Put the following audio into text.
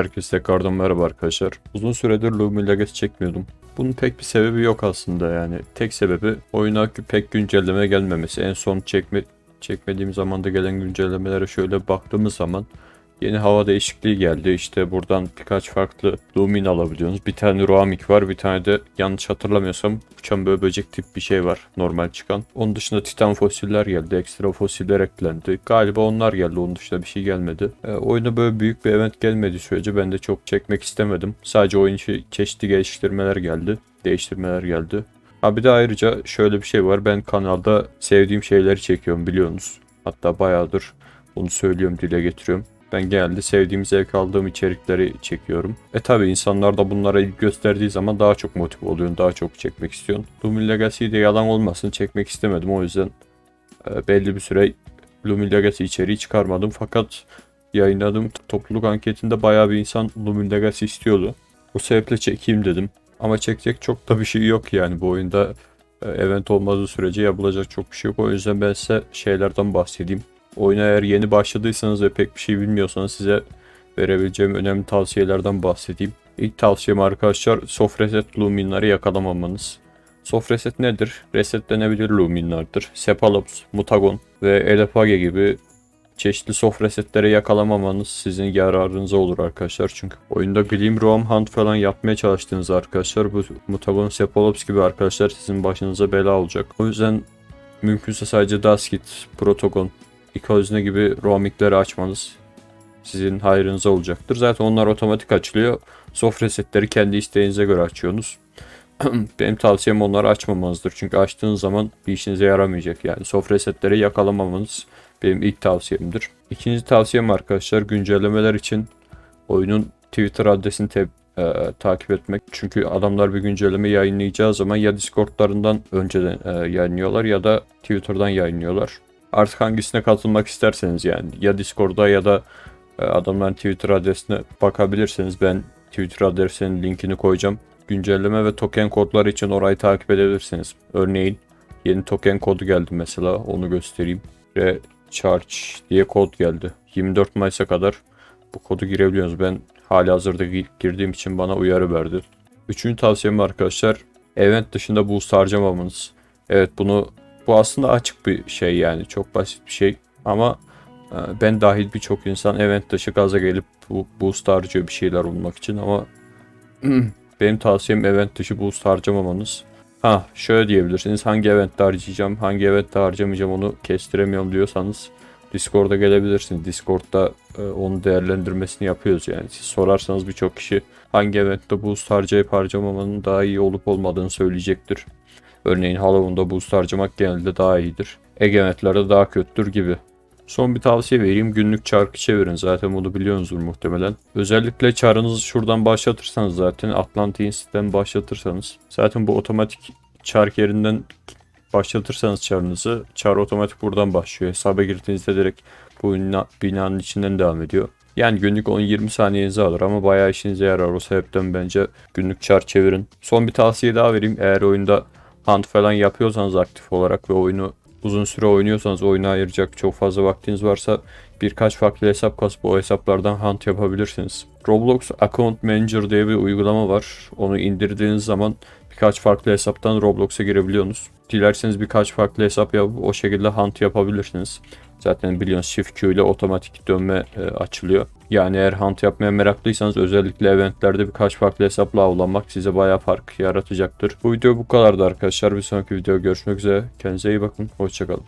Herkese tekrardan merhaba arkadaşlar. Uzun süredir Lumi Legacy çekmiyordum. Bunun pek bir sebebi yok aslında yani. Tek sebebi oyuna pek güncelleme gelmemesi. En son çekme çekmediğim zamanda gelen güncellemelere şöyle baktığımız zaman yeni hava değişikliği geldi. İşte buradan birkaç farklı Lumin alabiliyorsunuz. Bir tane Roamik var. Bir tane de yanlış hatırlamıyorsam uçan böyle böcek tip bir şey var normal çıkan. Onun dışında Titan fosiller geldi. Ekstra fosiller eklendi. Galiba onlar geldi. Onun dışında bir şey gelmedi. E, oyuna böyle büyük bir event gelmediği sürece ben de çok çekmek istemedim. Sadece oyun içi çeşitli geliştirmeler geldi. Değiştirmeler geldi. Ha bir de ayrıca şöyle bir şey var. Ben kanalda sevdiğim şeyleri çekiyorum biliyorsunuz. Hatta bayağıdır bunu söylüyorum dile getiriyorum. Ben genelde sevdiğim zevk aldığım içerikleri çekiyorum. E tabi insanlar da bunlara ilgi gösterdiği zaman daha çok motive oluyorsun, daha çok çekmek istiyorsun. Lumin Legacy'de yalan olmasın çekmek istemedim o yüzden e, belli bir süre Lumin Legacy içeriği çıkarmadım. Fakat yayınladığım topluluk anketinde bayağı bir insan Lumin Legacy istiyordu. Bu sebeple çekeyim dedim. Ama çekecek çok da bir şey yok yani bu oyunda e, event olmadığı sürece yapılacak çok bir şey yok. O yüzden ben size şeylerden bahsedeyim. Oyuna eğer yeni başladıysanız ve pek bir şey bilmiyorsanız size verebileceğim önemli tavsiyelerden bahsedeyim. İlk tavsiyem arkadaşlar soft reset luminları yakalamamanız. Soft reset nedir? Resetlenebilir luminlardır. Cephalopes, Mutagon ve Elefage gibi çeşitli soft resetlere yakalamamanız sizin yararınıza olur arkadaşlar. Çünkü oyunda Gleam Roam Hunt falan yapmaya çalıştığınız arkadaşlar bu Mutagon, Cephalops gibi arkadaşlar sizin başınıza bela olacak. O yüzden mümkünse sadece Duskit, Protogon, İkozne gibi roamikleri açmanız sizin hayrınıza olacaktır. Zaten onlar otomatik açılıyor. Soft resetleri kendi isteğinize göre açıyorsunuz. Benim tavsiyem onları açmamanızdır. Çünkü açtığınız zaman bir işinize yaramayacak. Yani soft resetleri yakalamamanız benim ilk tavsiyemdir. İkinci tavsiyem arkadaşlar güncellemeler için oyunun Twitter adresini te- e, takip etmek. Çünkü adamlar bir güncelleme yayınlayacağı zaman ya Discord'larından önceden e, yayınlıyorlar ya da Twitter'dan yayınlıyorlar. Artık hangisine katılmak isterseniz yani ya Discord'da ya da e, adamların Twitter adresine bakabilirsiniz. Ben Twitter adresinin linkini koyacağım. Güncelleme ve token kodları için orayı takip edebilirsiniz. Örneğin yeni token kodu geldi mesela onu göstereyim. Recharge diye kod geldi. 24 Mayıs'a kadar bu kodu girebiliyorsunuz. Ben hali hazırda gi- girdiğim için bana uyarı verdi. Üçüncü tavsiyem arkadaşlar event dışında boost harcamamanız. Evet bunu bu aslında açık bir şey yani çok basit bir şey ama e, ben dahil birçok insan event dışı gaza gelip bu boost harcıyor bir şeyler bulmak için ama benim tavsiyem event dışı boost harcamamanız. Ha şöyle diyebilirsiniz hangi eventte harcayacağım hangi eventte harcamayacağım onu kestiremiyorum diyorsanız Discord'a gelebilirsiniz. Discord'da e, onun değerlendirmesini yapıyoruz yani. Siz sorarsanız birçok kişi hangi eventte boost harcayıp harcamamanın daha iyi olup olmadığını söyleyecektir. Örneğin Halloween'da boost harcamak genelde daha iyidir. Egemetlerde daha kötüdür gibi. Son bir tavsiye vereyim. Günlük çarkı çevirin. Zaten bunu biliyorsunuzdur muhtemelen. Özellikle çarınızı şuradan başlatırsanız zaten Atlantis'ten başlatırsanız zaten bu otomatik çark yerinden başlatırsanız çarınızı çar otomatik buradan başlıyor. Hesaba girdiğinizde direkt bu bina- binanın içinden devam ediyor. Yani günlük 10-20 saniyenizi alır ama bayağı işinize yarar. O sebepten bence günlük çar çevirin. Son bir tavsiye daha vereyim. Eğer oyunda hunt falan yapıyorsanız aktif olarak ve oyunu uzun süre oynuyorsanız oyuna ayıracak çok fazla vaktiniz varsa birkaç farklı hesap kasıp o hesaplardan hunt yapabilirsiniz. Roblox Account Manager diye bir uygulama var. Onu indirdiğiniz zaman birkaç farklı hesaptan Roblox'a girebiliyorsunuz. Dilerseniz birkaç farklı hesap yapıp o şekilde hunt yapabilirsiniz. Zaten biliyorsunuz Shift Q ile otomatik dönme e, açılıyor. Yani eğer hunt yapmaya meraklıysanız özellikle eventlerde birkaç farklı hesapla avlanmak size bayağı fark yaratacaktır. Bu video bu kadardı arkadaşlar. Bir sonraki video görüşmek üzere. Kendinize iyi bakın. Hoşçakalın.